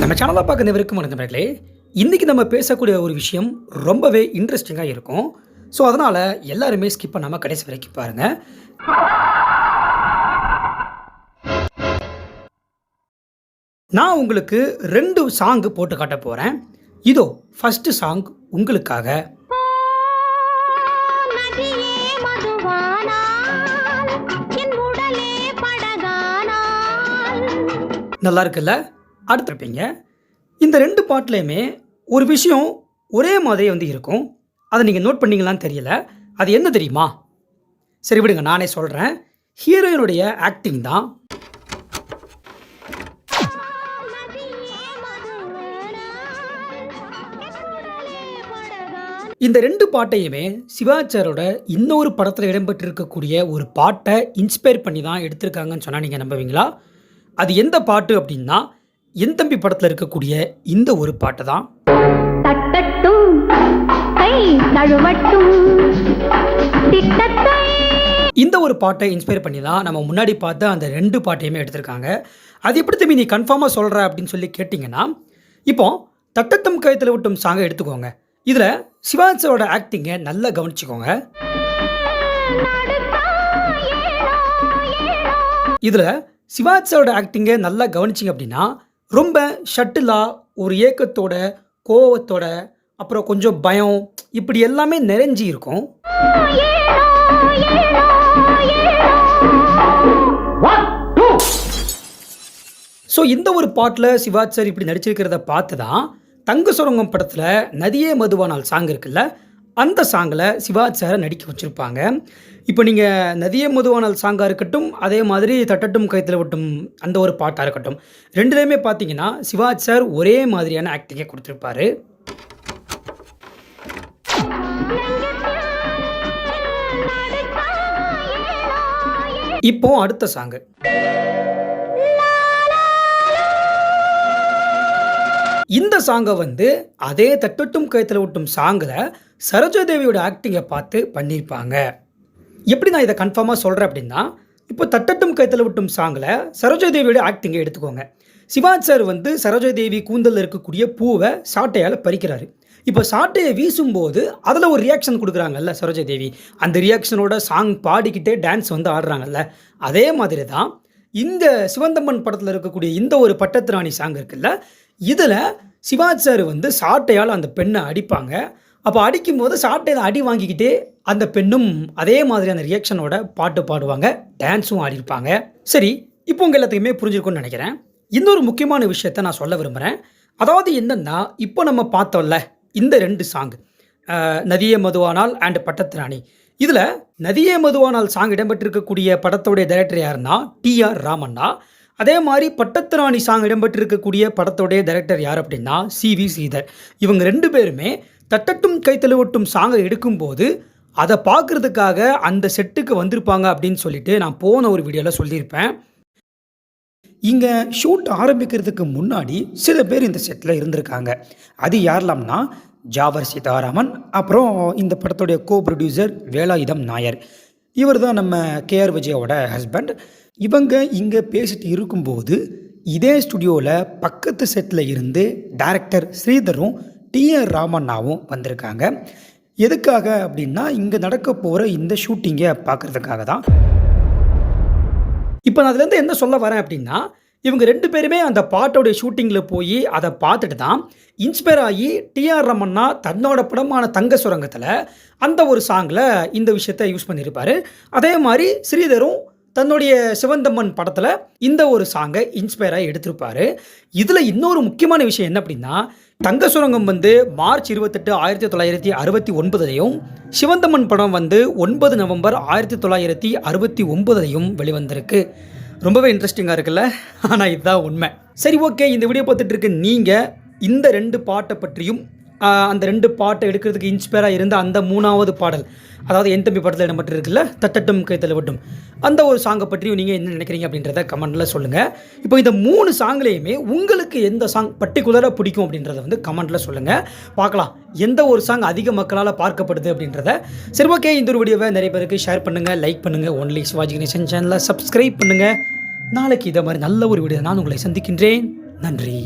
நம்ம சேனலை பார்க்க நபருக்கும் நண்பர்களே. இன்றைக்கி நம்ம பேசக்கூடிய ஒரு விஷயம் ரொம்பவே இன்ட்ரெஸ்டிங்காக இருக்கும். ஸோ அதனால் எல்லாருமே ஸ்கிப் பண்ணாமல் கடைசி வரைக்கும் பாருங்கள் நான் உங்களுக்கு ரெண்டு சாங் போட்டு காட்ட போகிறேன் இதோ ஃபஸ்ட்டு சாங் உங்களுக்காக. நல்லா இருக்குல்ல? அடுத்திருப்பீங்க. இந்த ரெண்டு பாட்டுலையுமே ஒரு விஷயம் ஒரே மாதிரி வந்து இருக்கும். அதை நீங்கள் நோட் பண்ணீங்களான்னு தெரியல. அது என்ன தெரியுமா? சரி விடுங்க நானே சொல்கிறேன் ஹீரோயினுடைய ஆக்டிங் தான். இந்த ரெண்டு பாட்டையுமே சிவாச்சாரோட இன்னொரு படத்தில் இடம்பெற்றிருக்கக்கூடிய ஒரு பாட்டை இன்ஸ்பயர் பண்ணி தான் எடுத்திருக்காங்கன்னு சொன்னால் நீங்கள் நம்புவீங்களா? அது எந்த பாட்டு அப்படின்னா என் தம்பி படத்தில் இருக்கக்கூடிய இந்த ஒரு பாட்டு தான். இந்த ஒரு பாட்டை இன்ஸ்பயர் பண்ணி தான் நம்ம முன்னாடி பார்த்த அந்த ரெண்டு பாட்டையுமே எடுத்திருக்காங்க. அது எப்படி தம்பி நீ கன்ஃபார்மாக சொல்கிற அப்படின்னு சொல்லி கேட்டிங்கன்னா இப்போ தட்டத்தம் கயத்தில் விட்டும் சாங்கை எடுத்துக்கோங்க. இதில் சிவாஜரோட ஆக்டிங்கை நல்லா கவனிச்சுக்கோங்க. இதில் சிவாஜரோட ஆக்டிங்கை நல்லா கவனிச்சிங்க அப்படின்னா ரொம்ப ஷட்டிலாக ஒரு ஏக்கத்தோட கோவத்தோட அப்புறம் கொஞ்சம் பயம் இப்படி எல்லாமே நிறைஞ்சி இருக்கும். ஸோ இந்த ஒரு பாட்டில் சிவாஜ் சார் இப்படி நடிச்சிருக்கிறத பார்த்து தான் தங்க சுரங்கம் படத்தில் நதியே மதுவானால் சாங் இருக்குல்ல அந்த சாங்கில் சிவாஜ் சாரை நடிக்க வச்சுருப்பாங்க. இப்போ நீங்கள் நதிய மதுவானால் சாங்காக இருக்கட்டும் அதே மாதிரி தட்டட்டும் கைத்தில் விட்டும் அந்த ஒரு பாட்டாக இருக்கட்டும் ரெண்டுலேயுமே பார்த்தீங்கன்னா சிவாஜ் சார் ஒரே மாதிரியான ஆக்டிங்கை கொடுத்துருப்பாரு. இப்போ அடுத்த சாங்கு. இந்த சாங்கை வந்து அதே தட்டட்டும் கைத்தில் விட்டும் சாங்கில் சரோஜாதேவியோட ஆக்டிங்கை பார்த்து பண்ணியிருப்பாங்க. எப்படி நான் இதை கன்ஃபார்மாக சொல்கிறேன் அப்படின்னா இப்போ தட்டட்டும் கைத்தல விட்டும் சாங்கில் சரோஜாதேவியோட ஆக்டிங்கை எடுத்துக்கோங்க. சிவாஜ் சார் வந்து சரோஜாதேவி கூந்தலில் இருக்கக்கூடிய பூவை சாட்டையால் பறிக்கிறாரு. இப்போ சாட்டையை வீசும்போது அதில் ஒரு ரியாக்ஷன் கொடுக்குறாங்கல்ல சரோஜாதேவி. அந்த ரியாக்ஷனோட சாங் பாடிக்கிட்டே டான்ஸ் வந்து ஆடுறாங்கல்ல. அதே மாதிரி தான் இந்த சிவந்தம்மன் படத்தில் இருக்கக்கூடிய இந்த ஒரு பட்டத்திராணி சாங் இருக்குல்ல இதில் சிவாஜ் சார் வந்து சாட்டையால் அந்த பெண்ணை அடிப்பாங்க. அப்போ அடிக்கும்போது சாட்டையில் அடி வாங்கிக்கிட்டே அந்த பெண்ணும் அதே மாதிரியான ரியாக்ஷனோட பாட்டு பாடுவாங்க டான்ஸும் ஆடிருப்பாங்க சரி இப்போ உங்கள் எல்லாத்துக்குமே புரிஞ்சிருக்கும்னு நினைக்கிறேன். இன்னொரு முக்கியமான விஷயத்த நான் சொல்ல விரும்புகிறேன் அதாவது என்னென்னா இப்போ நம்ம பார்த்தோம்ல இந்த ரெண்டு சாங் நதியே மதுவானால் அண்ட் பட்டத்திராணி. இதில் நதியே மதுவானால் சாங் இடம்பெற்றிருக்கக்கூடிய படத்தோடைய டைரக்டர் யாருன்னா டிஆர் ராமண்ணா. அதே மாதிரி பட்டத்திராணி சாங் இடம்பெற்றிருக்கக்கூடிய படத்தோடைய டைரக்டர் யார் அப்படின்னா சி வி ஸ்ரீதர். இவங்க ரெண்டு பேருமே தட்டட்டும் கைத்தழுவட்டும் சாங்கை எடுக்கும்போது அதை பார்க்குறதுக்காக அந்த செட்டுக்கு வந்திருப்பாங்க அப்படின்னு சொல்லிட்டு நான் போன ஒரு வீடியோவில் சொல்லியிருப்பேன். இங்கே ஷூட் ஆரம்பிக்கிறதுக்கு முன்னாடி சில பேர் இந்த செட்டில் இருந்திருக்காங்க. அது யாரெல்லாம்னா ஜாவர் சீதாராமன் அப்புறம் இந்த படத்துடைய கோ ப்ரொடியூசர் வேலாயுதம் நாயர். இவர் தான் நம்ம கேஆர் விஜயோட ஹஸ்பண்ட் இவங்க இங்கே பேசிட்டு இருக்கும்போது இதே ஸ்டுடியோவில் பக்கத்து செட்டில் இருந்து டேரக்டர் ஸ்ரீதரும் டிஆர் ராமண்ணாவும் வந்திருக்காங்க. எதுக்காக அப்படின்னா இங்கே நடக்க போகிற இந்த ஷூட்டிங்கை பார்க்குறதுக்காக தான். இப்போ நான் அதுலேருந்து என்ன சொல்ல வரேன் அப்படின்னா இவங்க ரெண்டு பேருமே அந்த பாட்டோடைய ஷூட்டிங்கில் போய் அதை பார்த்துட்டு தான் இன்ஸ்பயர் ஆகி டிஆர் ரமண்ணா தன்னோட படமான தங்க சுரங்கத்தில் அந்த ஒரு சாங்கில் இந்த விஷயத்தை யூஸ் பண்ணியிருப்பார் அதே மாதிரி ஸ்ரீதரும் தன்னுடைய சிவந்தம்மன் படத்தில் இந்த ஒரு சாங்கை இன்ஸ்பயராக எடுத்திருப்பார் எடுத்திருப்பாரு. இதில் இன்னொரு முக்கியமான விஷயம் என்ன அப்படின்னா தங்க சுரங்கம் வந்து மார்ச் இருபத்தெட்டு ஆயிரத்தி தொள்ளாயிரத்தி அறுபத்தி ஒன்பதையும் சிவந்தம்மன் படம் வந்து ஒன்பது நவம்பர் ஆயிரத்தி தொள்ளாயிரத்தி அறுபத்தி ஒன்பதையும் வெளிவந்திருக்கு. ரொம்பவே இன்ட்ரெஸ்டிங்காக இருக்குல்ல? ஆனால் இதுதான் உண்மை. சரி ஓகே இந்த வீடியோ பார்த்துட்டு இருக்க நீங்கள் இந்த ரெண்டு பாட்டை பற்றியும் அந்த ரெண்டு பாட்டை எடுக்கிறதுக்கு இன்ஸ்பயராக இருந்த அந்த மூணாவது பாடல் அதாவது என் தம்பி படத்தில் இடம்பெற்று இருக்குல்ல தட்டட்டும் கைத்தல விட்டும். அந்த ஒரு சாங்கை பற்றியும் நீங்கள் என்ன நினைக்கிறீங்க அப்படின்றத கமெண்ட்டில் சொல்லுங்கள் இப்போ இந்த மூணு சாங்லேயுமே உங்களுக்கு எந்த சாங் பர்டிகுலராக பிடிக்கும் அப்படின்றத வந்து கமெண்ட்டில் சொல்லுங்கள் பார்க்கலாம் எந்த ஒரு சாங் அதிக மக்களால் பார்க்கப்படுது அப்படின்றத. சரி ஓகே இந்த ஒரு வீடியோவை நிறைய பேருக்கு ஷேர் பண்ணுங்கள் லைக் பண்ணுங்கள் ஒன்லி சிவாஜி கணேசன் சேனலை சப்ஸ்கிரைப் பண்ணுங்கள் நாளைக்கு இதை மாதிரி நல்ல ஒரு வீடியோ நான் உங்களை சந்திக்கின்றேன். நன்றி.